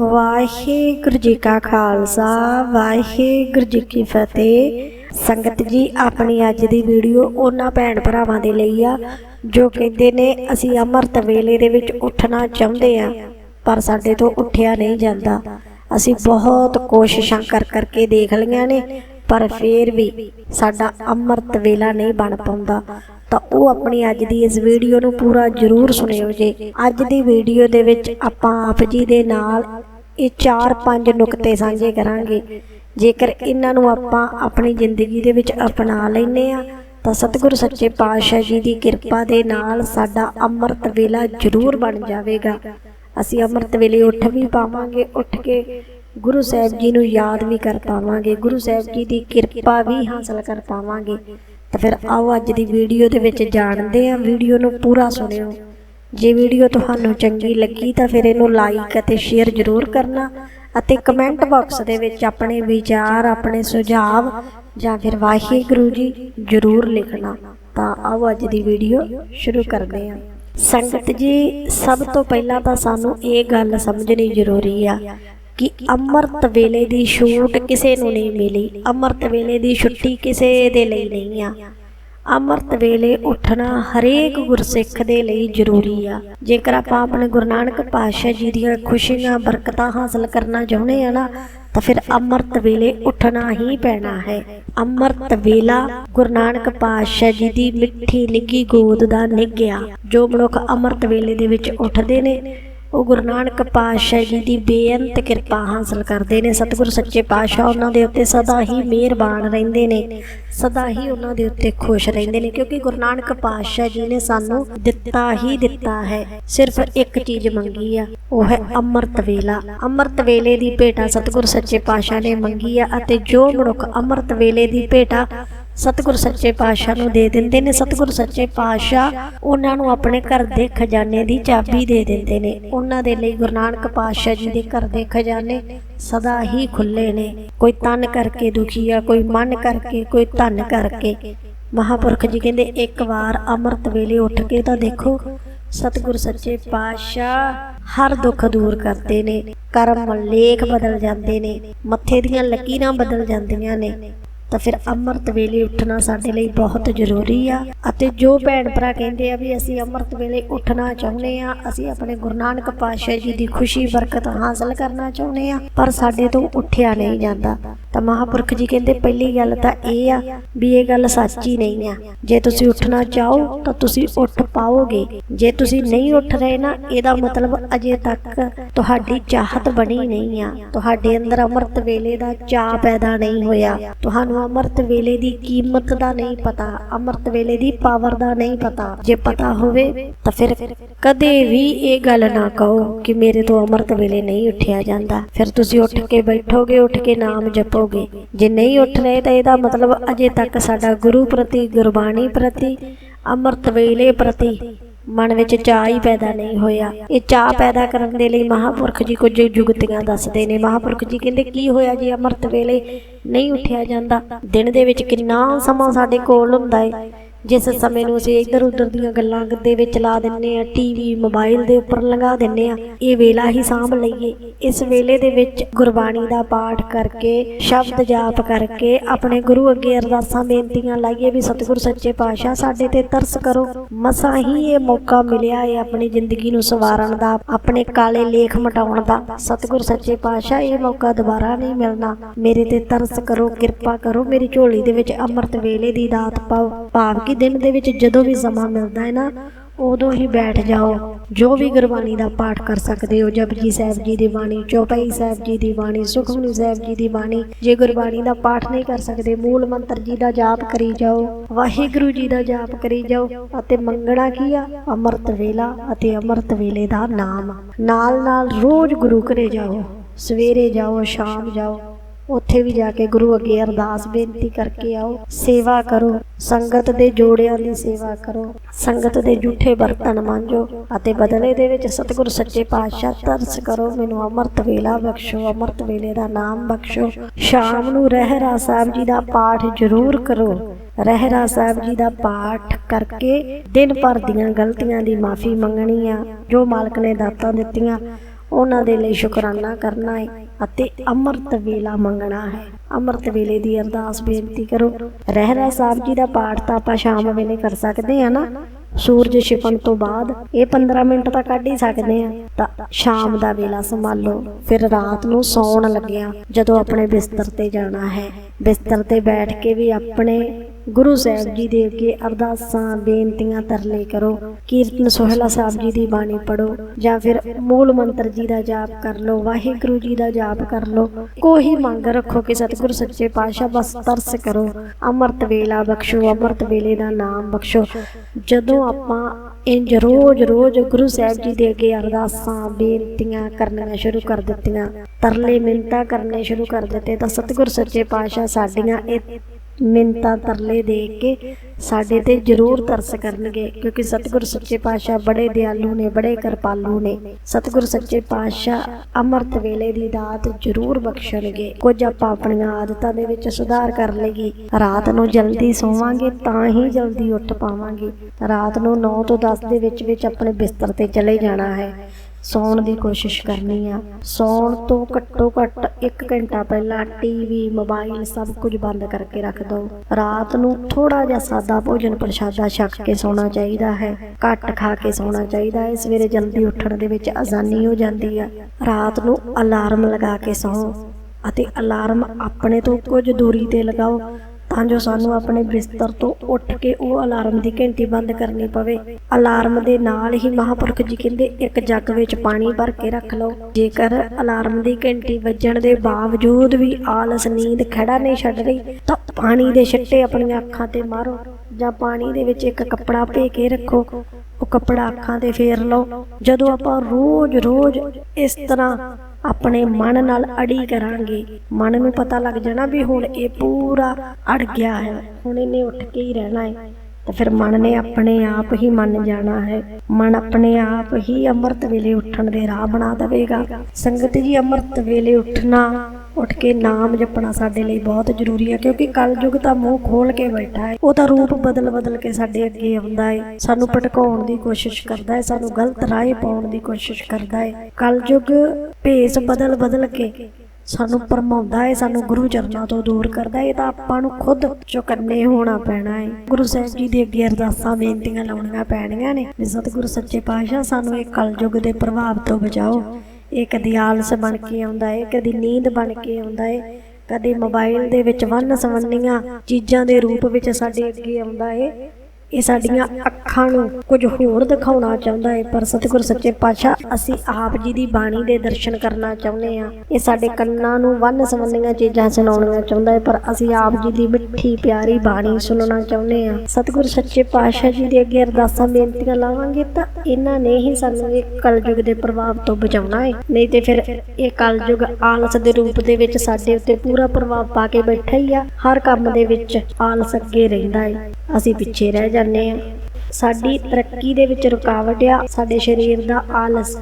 ਵਾਹਿਗੁਰੂ ਜੀ ਕਾ ਖਾਲਸਾ, ਵਾਹਿਗੁਰੂ ਜੀ ਕੀ ਫਤਿਹ। ਸੰਗਤ ਜੀ, ਆਪਣੀ ਅੱਜ ਦੀ ਵੀਡੀਓ ਉਹਨਾਂ ਭੈਣ ਭਰਾਵਾਂ ਦੇ ਲਈ ਆ, ਜੋ ਕਹਿੰਦੇ ਨੇ, ਅਸੀਂ ਅੰਮ੍ਰਿਤ ਵੇਲੇ ਦੇ ਵਿੱਚ ਉੱਠਣਾ ਚਾਹੁੰਦੇ ਆ, ਪਰ ਸਾਡੇ ਤੋਂ ਉੱਠਿਆ ਨਹੀਂ ਜਾਂਦਾ। ਅਸੀਂ ਬਹੁਤ ਕੋਸ਼ਿਸ਼ਾਂ ਕਰ ਕਰਕੇ ਦੇਖ ਲਈਆਂ ਨੇ, ਪਰ ਫੇਰ ਵੀ ਸਾਡਾ ਅੰਮ੍ਰਿਤ ਵੇਲਾ ਨਹੀਂ ਬਣ ਪਾਉਂਦਾ। ਤਾਂ ਉਹ ਆਪਣੀ ਅੱਜ ਦੀ ਇਸ ਵੀਡੀਓ ਨੂੰ ਪੂਰਾ ਜ਼ਰੂਰ ਸੁਣਿਓ ਜੇ। ਅੱਜ ਦੀ ਵੀਡੀਓ ਦੇ ਵਿੱਚ ਆਪਾਂ ਆਪ ਜੀ ਦੇ ਨਾਲ ਇਹ 4-5 ਨੁਕਤੇ ਸਾਂਝੇ ਕਰਾਂਗੇ। ਜੇਕਰ ਇਹਨਾਂ ਨੂੰ ਆਪਾਂ ਆਪਣੀ ਜ਼ਿੰਦਗੀ ਦੇ ਵਿੱਚ ਅਪਣਾ ਲੈਨੇ ਆ ਤਾਂ ਸਤਿਗੁਰੂ ਸੱਚੇ ਪਾਤਸ਼ਾਹ ਜੀ ਦੀ ਕਿਰਪਾ ਦੇ ਨਾਲ ਸਾਡਾ ਅੰਮ੍ਰਿਤ ਵੇਲਾ ਜ਼ਰੂਰ ਬਣ ਜਾਵੇਗਾ। ਅਸੀਂ ਅੰਮ੍ਰਿਤ ਵੇਲੇ ਉੱਠ ਵੀ ਪਾਵਾਂਗੇ, ਉੱਠ ਕੇ ਗੁਰੂ ਸਾਹਿਬ ਜੀ ਨੂੰ ਯਾਦ ਵੀ ਕਰ ਪਾਵਾਂਗੇ, ਗੁਰੂ ਸਾਹਿਬ ਜੀ ਦੀ ਕਿਰਪਾ ਵੀ ਹਾਸਲ ਕਰ ਪਾਵਾਂਗੇ। ਤਾਂ ਫਿਰ ਆਓ ਅੱਜ ਦੀ ਵੀਡੀਓ ਦੇ ਵਿੱਚ ਜਾਣਦੇ ਹਾਂ, ਵੀਡੀਓ ਨੂੰ ਪੂਰਾ ਸੁਣਿਓ। ਜੇ ਵੀਡੀਓ ਤੁਹਾਨੂੰ ਚੰਗੀ ਲੱਗੀ ਤਾਂ ਫਿਰ ਇਹਨੂੰ ਲਾਈਕ ਅਤੇ ਸ਼ੇਅਰ ਜ਼ਰੂਰ ਕਰਨਾ ਅਤੇ ਕਮੈਂਟ ਬਾਕਸ ਦੇ ਵਿੱਚ ਆਪਣੇ ਵਿਚਾਰ, ਆਪਣੇ ਸੁਝਾਅ ਜਾਂ ਫਿਰ ਵਾਹਿਗੁਰੂ ਜੀ ਜ਼ਰੂਰ ਲਿਖਣਾ। ਤਾਂ ਆਓ ਅੱਜ ਦੀ ਵੀਡੀਓ ਸ਼ੁਰੂ ਕਰਦੇ ਹਾਂ। ਸੰਗਤ ਜੀ, ਸਭ ਤੋਂ ਪਹਿਲਾਂ ਤਾਂ ਸਾਨੂੰ ਇਹ ਗੱਲ ਸਮਝਣੀ ਜ਼ਰੂਰੀ ਆ ਕਿ ਅੰਮ੍ਰਿਤ ਵੇਲੇ ਦੀ ਛੂਟ ਕਿਸੇ ਨੂੰ ਨਹੀਂ ਮਿਲੀ। ਅੰਮ੍ਰਿਤ ਵੇਲੇ ਦੀ ਛੁੱਟੀ ਕਿਸੇ ਦੇ ਲਈ ਨਹੀਂ ਆ। ਅੰਮ੍ਰਿਤ ਵੇਲੇ ਉੱਠਣਾ ਹਰੇਕ ਗੁਰਸਿੱਖ ਦੇ ਲਈ ਜ਼ਰੂਰੀ ਆ। ਜੇਕਰ ਆਪਾਂ ਆਪਣੇ ਗੁਰੂ ਨਾਨਕ ਪਾਤਸ਼ਾਹ ਜੀ ਦੀਆਂ ਖੁਸ਼ੀਆਂ, ਬਰਕਤਾਂ ਹਾਸਲ ਕਰਨਾ ਚਾਹੁੰਦੇ ਆ ਨਾ, ਤਾਂ ਫਿਰ ਅੰਮ੍ਰਿਤ ਵੇਲੇ ਉੱਠਣਾ ਹੀ ਪੈਣਾ ਹੈ। ਅੰਮ੍ਰਿਤ ਵੇਲਾ ਗੁਰੂ ਨਾਨਕ ਪਾਤਸ਼ਾਹ ਜੀ ਦੀ ਮਿੱਠੀ ਨਿੱਗੀ ਗੋਦ ਦਾ ਨਿੱਘਿਆ, ਜੋ ਮਨੁੱਖ ਅੰਮ੍ਰਿਤ ਵੇਲੇ ਦੇ ਵਿੱਚ ਉੱਠਦੇ ਨੇ। ਉਹ ਗੁਰੂ ਨਾਨਕ ਪਾਤਸ਼ਾਹ ਜੀ ਦੀ ਬੇਅੰਤ ਕਿਰਪਾ ਹਾਸਲ ਕਰਦੇ ਨੇ। ਸਤਿਗੁਰੂ ਸੱਚੇ ਪਾਤਸ਼ਾਹ ਉਹਨਾਂ ਦੇ ਉੱਤੇ ਸਦਾ ਹੀ ਮਿਹਰਬਾਨ ਰਹਿੰਦੇ ਨੇ, ਸਦਾ ਹੀ ਉਹਨਾਂ ਦੇ ਉੱਤੇ ਖੁਸ਼ ਰਹਿੰਦੇ ਨੇ ਕਿਉਂਕਿ ਗੁਰੂ ਨਾਨਕ ਪਾਤਸ਼ਾਹ ਜੀ ਨੇ ਸਾਨੂੰ ਦਿੱਤਾ ਹੀ ਦਿੱਤਾ ਹੈ। ਸਿਰਫ ਇੱਕ ਚੀਜ਼ ਮੰਗੀ ਆ, ਉਹ ਹੈ ਅੰਮ੍ਰਿਤ ਵੇਲਾ। ਅੰਮ੍ਰਿਤ ਵੇਲੇ ਦੀ ਭੇਟਾ ਸਤਿਗੁਰੂ ਸੱਚੇ ਪਾਤਸ਼ਾਹ ਨੇ ਮੰਗੀ ਆ ਅਤੇ ਜੋ ਮਨੁੱਖ ਅੰਮ੍ਰਿਤ ਵੇਲੇ ਦੀ ਭੇਟਾ ਸਤਿਗੁਰ ਸੱਚੇ ਪਾਤਸ਼ਾਹ ਨੂੰ ਦੇ ਦਿੰਦੇ ਨੇ। ਸਤਿਗੁਰੂ ਸੱਚੇ ਪਾਤਸ਼ਾਹ ਉਹਨਾਂ ਨੂੰ ਆਪਣੇ ਘਰ ਦੇ ਖਜ਼ਾਨੇ ਦੀ ਚਾਬੀ ਦੇ ਦਿੰਦੇ ਨੇ। ਉਹਨਾਂ ਦੇ ਲਈ ਗੁਰੂ ਨਾਨਕ ਪਾਤਸ਼ਾਹ ਜੀ ਦੇ ਘਰ ਦੇ ਖਜ਼ਾਨੇ ਸਦਾ ਹੀ ਖੁੱਲੇ ਨੇ। ਕੋਈ ਤਨ ਕਰਕੇ ਦੁਖੀ ਆ, ਕੋਈ ਮਨ ਕਰਕੇ, ਕੋਈ ਧਨ ਕਰਕੇ। ਮਹਾਪੁਰਖ ਜੀ ਕਹਿੰਦੇ, ਇੱਕ ਵਾਰ ਅੰਮ੍ਰਿਤ ਵੇਲੇ ਉੱਠ ਕੇ ਤਾਂ ਦੇਖੋ, ਸਤਿਗੁਰ ਸੱਚੇ ਪਾਤਸ਼ਾਹ ਹਰ ਦੁੱਖ ਦੂਰ ਕਰਦੇ ਨੇ। ਕਰਮ ਲੇਖ ਬਦਲ ਜਾਂਦੇ ਨੇ। ਮੱਥੇ ਦੀਆਂ ਲਕੀਰਾਂ ਬਦਲ ਜਾਂਦੀਆਂ ਨੇ। ਤਾਂ ਫਿਰ ਅੰਮ੍ਰਿਤ ਵੇਲੇ ਉੱਠਣਾ ਸਾਡੇ ਲਈ ਬਹੁਤ ਜ਼ਰੂਰੀ ਆ। ਅਤੇ ਜੋ ਭੈਣ ਭਰਾ ਕਹਿੰਦੇ ਆ ਵੀ ਅਸੀਂ ਅੰਮ੍ਰਿਤ ਵੇਲੇ ਉੱਠਣਾ ਚਾਹੁੰਦੇ ਆ, ਅਸੀਂ ਆਪਣੇ ਗੁਰੂ ਨਾਨਕ ਪਾਤਸ਼ਾਹ ਜੀ ਦੀ ਖੁਸ਼ੀ, ਬਰਕਤ ਹਾਸਲ ਕਰਨਾ ਚਾਹੁੰਦੇ ਆ, ਪਰ ਸਾਡੇ ਤੋਂ ਉੱਠਿਆ ਨਹੀਂ ਜਾਂਦਾ। ਤਾਂ ਮਹਾਪੁਰਖ ਜੀ ਕਹਿੰਦੇ ਪਹਿਲੀ ਗੱਲ ਤਾਂ ਇਹ ਆ ਵੀ ਇਹ ਗੱਲ ਸੱਚੀ ਨਹੀਂ ਆ। ਜੇ ਤੁਸੀਂ ਉੱਠਣਾ ਚਾਹੋ ਤਾਂ ਤੁਸੀਂ ਉੱਠ ਪਾਓਗੇ। ਜੇ ਤੁਸੀਂ ਨਹੀਂ ਉੱਠ ਰਹੇ ਨਾ, ਇਹਦਾ ਮਤਲਬ ਅਜੇ ਤੱਕ ਤੁਹਾਡੀ ਚਾਹਤ ਬਣੀ ਨਹੀਂ ਆ। ਤੁਹਾਡੇ ਅੰਦਰ ਅੰਮ੍ਰਿਤ ਵੇਲੇ ਦਾ ਚਾਹ ਪੈਦਾ ਨਹੀਂ ਹੋਇਆ। ਤੁਹਾਨੂੰ ਅੰਮ੍ਰਿਤ ਵੇਲੇ ਦੀ ਕੀਮਤ ਦਾ ਨਹੀਂ ਪਤਾ, ਅੰਮ੍ਰਿਤ ਵੇਲੇ ਦੀ ਪਾਵਰ ਦਾ ਨਹੀਂ ਪਤਾ। ਜੇ ਪਤਾ ਹੋਵੇ ਤਾਂ ਫਿਰ ਕਦੇ ਵੀ ਇਹ ਗੱਲ ਨਾ ਕਹੋ ਕਿ ਮੇਰੇ ਤੋਂ ਅੰਮ੍ਰਿਤ ਵੇਲੇ ਨਹੀਂ ਉੱਠਿਆ ਜਾਂਦਾ। ਫਿਰ ਤੁਸੀਂ ਉੱਠ ਕੇ ਬੈਠੋਗੇ, ਉੱਠ ਕੇ ਨਾਮ ਜਪੋ ਜਪੋਗੇ ਜੇ ਨਹੀਂ ਉੱਠ ਤਾਂ ਇਹਦਾ ਮਤਲਬ ਅਜੇ ਤੱਕ ਸਾਡਾ ਗੁਰੂ ਪ੍ਰਤੀ, ਗੁਰਬਾਣੀ ਪ੍ਰਤੀ, ਅੰਮ੍ਰਿਤ ਵੇਲੇ ਪ੍ਰਤੀ ਮਨ ਵਿੱਚ ਚਾਹ ਹੀ ਪੈਦਾ ਨਹੀਂ ਹੋਇਆ। ਇਹ ਚਾਹ ਪੈਦਾ ਕਰਨ ਦੇ ਲਈ ਮਹਾਪੁਰਖ ਜੀ ਕੁਝ ਜੁਗਤੀਆਂ ਦੱਸਦੇ ਨੇ। ਮਹਾਪੁਰਖ ਜੀ ਕਹਿੰਦੇ, ਕੀ ਹੋਇਆ ਜੀ ਅੰਮ੍ਰਿਤ ਵੇਲੇ ਨਹੀਂ ਉੱਠਿਆ ਜਾਂਦਾ? ਦਿਨ ਦੇ ਵਿੱਚ ਕਿੰਨਾ ਸਮਾਂ ਸਾਡੇ ਕੋਲ ਹੁੰਦਾ ਹੈ ਜਿਸ ਸਮੇਂ ਨੂੰ ਅਸੀਂ ਇੱਧਰ ਉੱਧਰ ਦੀਆਂ ਗੱਲਾਂ ਦੇ ਵਿੱਚ ਲਾ ਦਿੰਨੇ ਆ ਟੀਵੀ ਮੋਬਾਈਲ ਦੇ ਉੱਪਰ ਲਗਾ ਦਿੰਨੇ ਆ ਇਹ ਵੇਲਾ ਹੀ ਸਾਂਭ ਲਈਏ। ਇਸ ਵੇਲੇ ਦੇ ਵਿੱਚ ਗੁਰਬਾਣੀ ਦਾ ਪਾਠ ਕਰਕੇ, ਸ਼ਬਦ ਜਾਪ ਕਰਕੇ, ਆਪਣੇ ਗੁਰੂ ਅੱਗੇ ਅਰਦਾਸਾਂ, ਬੇਨਤੀਆਂ ਲਾਈਏ ਵੀ ਸਤਿਗੁਰ ਸੱਚੇ ਪਾਤਸ਼ਾਹ ਸਾਡੇ ਤੇ ਤਰਸ ਕਰੋ। ਮਸਾਂ ਹੀ ਇਹ ਮੌਕਾ ਮਿਲਿਆ ਹੈ ਆਪਣੀ ਜ਼ਿੰਦਗੀ ਨੂੰ ਸਵਾਰਨ ਦਾ, ਆਪਣੇ ਕਾਲੇ ਲੇਖ ਮਟਾਉਣ ਦਾ। ਸਤਿਗੁਰ ਸੱਚੇ ਪਾਤਸ਼ਾਹ, ਇਹ ਮੌਕਾ ਦੁਬਾਰਾ ਨਹੀਂ ਮਿਲਣਾ। ਮੇਰੇ ਤੇ ਤਰਸ ਕਰੋ, ਕਿਰਪਾ ਕਰੋ, ਮੇਰੀ ਝੋਲੀ ਦੇ ਵਿੱਚ ਅੰਮ੍ਰਿਤ ਵੇਲੇ ਦੀ ਦਾਤ ਪਾਓ। ਭਾਵ ਕਿ ਦਿਨ ਦੇ ਵਿੱਚ ਜਦੋਂ ਵੀ ਸਮਾਂ ਮਿਲਦਾ ਹੈ ਨਾ, ਉਦੋਂ ਹੀ ਬੈਠ ਜਾਓ। ਜੋ ਵੀ ਗੁਰਬਾਣੀ ਦਾ ਪਾਠ ਕਰ ਸਕਦੇ ਹੋ ਜਪਜੀ ਸਾਹਿਬ ਜੀ ਦੀ ਬਾਣੀ, ਚੌਪਈ ਸਾਹਿਬ ਜੀ ਦੀ ਬਾਣੀ, ਸੁਖਮਨੀ ਸਾਹਿਬ ਜੀ ਦੀ ਬਾਣੀ, ਜੇ ਗੁਰਬਾਣੀ ਦਾ ਪਾਠ ਨਹੀਂ ਕਰ ਸਕਦੇ, ਮੂਲ ਮੰਤਰ ਜੀ ਦਾ ਜਾਪ ਕਰੀ ਜਾਓ, ਵਾਹਿਗੁਰੂ ਜੀ ਦਾ ਜਾਪ ਕਰੀ ਜਾਓ, ਅਤੇ ਮੰਗਣਾ ਕੀ ਆ? ਅੰਮ੍ਰਿਤ ਵੇਲਾ ਅਤੇ ਅੰਮ੍ਰਿਤ ਵੇਲੇ ਦਾ ਨਾਮ। ਨਾਲ ਨਾਲ ਰੋਜ਼ ਗੁਰੂ ਘਰੇ ਜਾਓ, ਸਵੇਰੇ ਜਾਓ, ਸ਼ਾਮ ਜਾਓ ਉੱਥੇ ਵੀ ਜਾ ਕੇ ਗੁਰੂ ਅੱਗੇ ਅਰਦਾਸ ਬੇਨਤੀ ਕਰਕੇ ਆਓ। ਸੇਵਾ ਕਰੋ। ਸੰਗਤ ਦੇ ਜੋੜਿਆਂ ਦੀ ਸੇਵਾ ਕਰੋ। ਸੰਗਤ ਦੇ ਝੂਠੇ ਬਰਤਨ ਮਾਂਜੋ ਅਤੇ ਬਦਲੇ ਦੇ ਵਿੱਚ ਸਤਿਗੁਰ ਸੱਚੇ ਪਾਤਸ਼ਾਹ ਤਰਸ ਕਰੋ। ਮੈਨੂੰ ਅੰਮ੍ਰਿਤ ਵੇਲਾ ਬਖਸ਼ੋ। ਅੰਮ੍ਰਿਤ ਵੇਲੇ ਦਾ ਨਾਮ ਬਖਸ਼ੋ। ਸ਼ਾਮ ਨੂੰ ਰਹਿਰਾ ਸਾਹਿਬ ਜੀ ਦਾ ਪਾਠ ਜ਼ਰੂਰ ਕਰੋ। ਰਹਿਰਾ ਸਾਹਿਬ ਜੀ ਦਾ ਪਾਠ ਕਰਕੇ ਦਿਨ ਭਰ ਦੀਆਂ ਗਲਤੀਆਂ ਦੀ ਮਾਫੀ ਮੰਗਣੀ ਆ। ਜੋ ਮਾਲਕ ਨੇ ਦਾਤਾਂ ਦਿੱਤੀਆਂ, ਉਹਨਾਂ ਦੇ ਲਈ ਸ਼ੁਕਰਾਨਾ ਕਰਨਾ ਹੈ ਅਤੇ ਅੰਮ੍ਰਿਤ ਵੇਲਾ ਮੰਗਣਾ ਹੈ। ਅੰਮ੍ਰਿਤ ਵੇਲੇ ਦੀ ਅਰਦਾਸ ਬੇਨਤੀ ਕਰੋ। ਰਹਿਰਾ ਸਾਹਿਬ ਜੀ ਦਾ ਪਾਠ ਤਾਂ ਆਪਾਂ ਸ਼ਾਮ ਵੇਲੇ ਕਰ ਸਕਦੇ ਆ ਨਾ। ਸੂਰਜ ਛਿਪਣ ਤੋਂ ਬਾਅਦ ਇਹ 15 ਮਿੰਟ ਤਾਂ ਕੱਢ ਹੀ ਸਕਦੇ ਆ ਤਾਂ ਸ਼ਾਮ ਦਾ ਵੇਲਾ ਸੰਭਾਲੋ। ਫਿਰ ਰਾਤ ਨੂੰ ਸੌਣ ਲੱਗਿਆ ਜਦੋਂ ਆਪਣੇ ਬਿਸਤਰ ਤੇ ਜਾਣਾ ਹੈ। ਬਿਸਤਰ ਤੇ ਬੈਠ ਕੇ ਵੀ ਆਪਣੇ ਗੁਰੂ ਸਾਹਿਬ ਜੀ ਦੇ ਅੱਗੇ ਅਰਦਾਸਾਂ, ਬੇਨਤੀਆਂ ਤਰਲੇ ਕਰੋ। ਕੀਰਤਨ ਸੋਹਿਲਾ ਸਾਹਿਬ ਜੀ ਦੀ ਬਾਣੀ ਪੜੋ ਜਾਂ ਫਿਰ ਮੂਲ ਮੰਤਰ ਜੀ ਦਾ ਜਾਪ ਕਰ ਲਓ, ਵਾਹਿਗੁਰੂ ਜੀ ਦਾ ਜਾਪ ਕਰ ਲਓ। ਕੋਈ ਮੰਗ ਰੱਖੋ ਕਿ ਸਤਿਗੁਰ ਸੱਚੇ ਪਾਤਸ਼ਾਹ, ਬਸ ਤਰਸ ਕਰੋ। ਅੰਮ੍ਰਿਤ ਵੇਲਾ ਬਖਸ਼ੋ, ਅੰਮ੍ਰਿਤ ਵੇਲੇ ਦਾ ਨਾਮ ਬਖਸ਼ੋ। ਜਦੋਂ ਆਪਾਂ ਇੰਜ ਰੋਜ਼ ਰੋਜ਼ ਗੁਰੂ ਸਾਹਿਬ ਜੀ ਦੇ ਅੱਗੇ ਅਰਦਾਸਾਂ, ਬੇਨਤੀਆਂ ਕਰਨੀਆਂ ਸ਼ੁਰੂ ਕਰ ਦਿੱਤੀਆਂ, ਤਰਲੇ ਮਿੰਤਾ ਕਰਨੇ ਸ਼ੁਰੂ ਕਰ ਦਿੱਤੇ, ਤਾਂ ਸਤਿਗੁਰ ਸੱਚੇ ਪਾਤਸ਼ਾਹ ਸਾਡੀਆਂ ਇਹ ਮਿੰਤਾ ਤਰਲੇ ਦੇਖ ਕੇ ਸਾਡੇ ਤੇ ਜ਼ਰੂਰ ਤਰਸ ਕਰਨਗੇ, ਕਿਉਂਕਿ ਸਤਿਗੁਰ ਸੱਚੇ ਪਾਤਸ਼ਾਹ ਬੜੇ ਦਿਆਲੂ ਨੇ, ਬੜੇ ਕਿਰਪਾਲੂ ਨੇ। ਸਤਿਗੁਰ ਸੱਚੇ ਪਾਤਸ਼ਾਹ ਅੰਮ੍ਰਿਤ ਵੇਲੇ ਦੀ ਦਾਤ ਜ਼ਰੂਰ ਬਖਸ਼ਣਗੇ। ਕੁਝ ਆਪਾਂ ਆਪਣੀਆਂ ਆਦਤਾਂ ਦੇ ਵਿੱਚ ਸੁਧਾਰ ਕਰ ਲਈਏ। ਰਾਤ ਨੂੰ ਜਲਦੀ ਸੋਵਾਂਗੇ, ਤਾਂ ਹੀ ਜਲਦੀ ਉੱਠ ਪਾਵਾਂਗੇ। ਰਾਤ ਨੂੰ 9 ਤੋਂ 10 ਦੇ ਵਿੱਚ ਵਿੱਚ ਆਪਣੇ ਬਿਸਤਰ ਤੇ ਚਲੇ ਜਾਣਾ ਹੈ। ਸੌਣ ਦੀ ਕੋਸ਼ਿਸ਼ ਕਰਨੀ ਆ। ਸੌਣ ਤੋਂ ਘੱਟੋ ਘੱਟ 1 ਘੰਟਾ ਪਹਿਲਾਂ ਟੀਵੀ ਮੋਬਾਈਲ ਸਭ ਕੁਝ ਬੰਦ ਕਰਕੇ ਰੱਖ ਦਿਓ ਰਾਤ ਨੂੰ ਥੋੜਾ ਜਿਹਾ ਸਾਦਾ ਭੋਜਨ ਪ੍ਰਸ਼ਾਦਾ ਛਕ ਕੇ ਸੌਣਾ ਚਾਹੀਦਾ ਹੈ। ਘੱਟ ਖਾ ਕੇ ਸੌਣਾ ਚਾਹੀਦਾ ਹੈ। ਸਵੇਰੇ ਜਲਦੀ ਉੱਠਣ ਦੇ ਵਿੱਚ ਆਸਾਨੀ ਹੋ ਜਾਂਦੀ ਆ। ਰਾਤ ਨੂੰ ਅਲਾਰਮ ਲਗਾ ਕੇ ਸੌਂ ਅਤੇ ਅਲਾਰਮ ਆਪਣੇ ਤੋਂ ਕੁਝ ਦੂਰੀ ਤੇ ਲਗਾਓ। ਤਾਂ ਜੋ ਸਾਨੂੰ ਆਪਣੇ ਬਿਸਤਰ ਤੋਂ ਉੱਠ ਕੇ ਉਹ ਅਲਾਰਮ ਦੀ ਘੰਟੀ ਬੰਦ ਕਰਨੀ ਪਵੇ। ਅਲਾਰਮ ਦੇ ਨਾਲ ਹੀ ਮਹਾਪੁਰਖ ਜੀ ਕਹਿੰਦੇ, ਇੱਕ ਜੱਗ ਵਿੱਚ ਪਾਣੀ ਭਰ ਕੇ ਰੱਖ ਲਓ। ਜੇਕਰ ਅਲਾਰਮ ਦੀ ਘੰਟੀ ਵੱਜਣ ਦੇ ਬਾਵਜੂਦ ਵੀ ਆਲਸ ਨੀਂਦ ਖੜਾ ਨਹੀਂ ਛੱਡ ਰਹੀ ਤਾਂ ਪਾਣੀ ਦੇ ਛਿੱਟੇ ਆਪਣੀਆਂ ਅੱਖਾਂ ਤੇ ਮਾਰੋ ਜਾਂ ਪਾਣੀ ਦੇ ਵਿੱਚ ਇੱਕ ਕੱਪੜਾ ਭੇ ਕੇ ਰੱਖੋ। ਉਹ ਕੱਪੜਾ ਅੱਖਾਂ ਤੇ ਫੇਰ ਲਓ। ਜਦੋਂ ਆਪਾਂ ਰੋਜ਼-ਰੋਜ਼ ਇਸ ਤਰ੍ਹਾਂ ਆਪਣੇ ਮਨ ਨਾਲ ਅੜੀ ਕਰਾਂਗੇ। ਮਨ ਨੂੰ ਪਤਾ ਲੱਗ ਜਾਣਾ ਵੀ ਹੁਣ ਇਹ ਪੂਰਾ ਅੜ ਗਿਆ ਹੈ। ਹੁਣ ਇਹਨੇ ਉੱਠ ਕੇ ਹੀ ਰਹਿਣਾ ਹੈ। ਤਾਂ ਫਿਰ ਮਨ ਨੇ ਆਪਣੇ ਆਪ ਹੀ ਮੰਨ ਜਾਣਾ ਹੈ। ਮਨ ਆਪਣੇ ਆਪ ਹੀ ਅੰਮ੍ਰਿਤ ਵੇਲੇ ਉੱਠਣ ਦੇ ਰਾਹ ਬਣਾ ਦੇਵੇਗਾ। ਸੰਗਤ ਜੀ, ਅੰਮ੍ਰਿਤ ਵੇਲੇ ਉੱਠਣਾ ਉੱਠ ਕੇ ਨਾਮ ਜਪਣਾ ਸਾਡੇ ਲਈ ਬਹੁਤ ਜ਼ਰੂਰੀ ਹੈ ਕਿਉਂਕਿ ਕਲਯੁਗ ਤਾਂ ਮੂੰਹ ਖੋਲ ਕੇ ਬੈਠਾ ਹੈ। ਉਹ ਤਾਂ ਰੂਪ ਬਦਲ ਬਦਲ ਕੇ ਸਾਡੇ ਅੱਗੇ ਆਉਂਦਾ ਹੈ। ਸਾਨੂੰ ਭਟਕਾਉਣ ਦੀ ਕੋਸ਼ਿਸ਼ ਕਰਦਾ ਹੈ, ਸਾਨੂੰ ਗਲਤ ਰਾਹ ਪਾਉਣ ਦੀ ਕੋਸ਼ਿਸ਼ ਕਰਦਾ ਹੈ। ਕਲਯੁਗ ਭੇਸ ਬਦਲ ਬਦਲ ਕੇ ਸਾਨੂੰ ਪਰਮਾਉਂਦਾ ਹੈ, ਸਾਨੂੰ ਗੁਰੂ ਚਰਨਾਂ ਤੋਂ ਦੂਰ ਕਰਦਾ ਹੈ। ਇਹ ਤਾਂ ਆਪਾਂ ਨੂੰ ਖੁਦ ਚੁਕੰਨੇ ਹੋਣਾ ਪੈਣਾ ਹੈ। ਗੁਰੂ ਸਾਹਿਬ ਜੀ ਦੇ ਅੱਗੇ ਅਰਦਾਸਾਂ, ਬੇਨਤੀਆਂ ਲਾਉਣੀਆਂ ਪੈਣੀਆਂ ਨੇ। ਵੀ ਸਤਿਗੁਰੂ ਸੱਚੇ ਪਾਤਸ਼ਾਹ, ਸਾਨੂੰ ਇਹ ਕਲਯੁਗ ਦੇ ਪ੍ਰਭਾਵ ਤੋਂ ਬਚਾਓ। ਇਹ ਕਦੀ ਆਲਸ ਬਣ ਕੇ ਆਉਂਦਾ ਹੈ ਕਦੀ ਨੀਂਦ ਬਣ ਕੇ ਆਉਂਦਾ ਹੈ ਕਦੇ ਮੋਬਾਈਲ ਦੇ ਵਿੱਚ ਵੰਨ ਸਵੰਨੀਆਂ ਚੀਜ਼ਾਂ ਦੇ ਰੂਪ ਵਿੱਚ ਸਾਡੇ ਅੱਗੇ ਆਉਂਦਾ ਹੈ ਇਹ ਸਾਡੀਆਂ ਅੱਖਾਂ ਨੂੰ ਕੁਝ ਹੋਰ ਦਿਖਾਉਣਾ ਚਾਹੁੰਦਾ ਹੈ। ਪਰ ਸਤਿਗੁਰ ਸੱਚੇ ਪਾਤਸ਼ਾਹ, ਅਸੀਂ ਆਪ ਜੀ ਦੀ ਬਾਣੀ ਦੇ ਦਰਸ਼ਨ ਕਰਨਾ ਚਾਹੁੰਦੇ ਹਾਂ। ਇਹ ਸਾਡੇ ਕੰਨਾਂ ਨੂੰ ਵੰਨ ਸਵੰਨੀਆਂ ਚੀਜ਼ਾਂ ਸੁਣਾਉਣੀਆਂ ਚਾਹੁੰਦਾ ਹੈ, ਪਰ ਅਸੀਂ ਆਪ ਜੀ ਦੀ ਮਿੱਠੀ ਪਿਆਰੀ ਬਾਣੀ ਸੁਣਨਾ ਚਾਹੁੰਦੇ ਹਾਂ। ਸਤਿਗੁਰ ਸੱਚੇ ਪਾਤਸ਼ਾਹ ਜੀ ਦੇ ਅੱਗੇ ਅਰਦਾਸਾਂ, ਬੇਨਤੀਆਂ ਲਾਵਾਂਗੇ ਤਾਂ ਇਹਨਾਂ ਨੇ ਹੀ ਸਾਨੂੰ ਇਹ ਕਲਯੁਗ ਦੇ ਪ੍ਰਭਾਵ ਤੋਂ ਬਚਾਉਣਾ ਹੈ। ਨਹੀਂ ਤੇ ਫਿਰ ਇਹ ਕਲਯੁਗ ਆਲਸ ਦੇ ਰੂਪ ਦੇ ਵਿੱਚ ਸਾਡੇ ਉੱਤੇ ਪੂਰਾ ਪ੍ਰਭਾਵ ਪਾ ਕੇ ਬੈਠਾ ਹੀ ਆ। ਹਰ ਕੰਮ ਦੇ ਵਿੱਚ ਆਲਸ ਅੱਗੇ ਰਹਿੰਦਾ ਹੈ। ਅਸੀਂ ਪਿੱਛੇ ਰਹਿ ਜਾ ਜਾਂਦੇ ਹਾਂ। ਸਾਡੀ ਤਰੱਕੀ ਦੇ ਵਿੱਚ ਰੁਕਾਵਟ ਆ ਸਾਡੇ ਸਰੀਰ ਦਾ ਆਲਸ।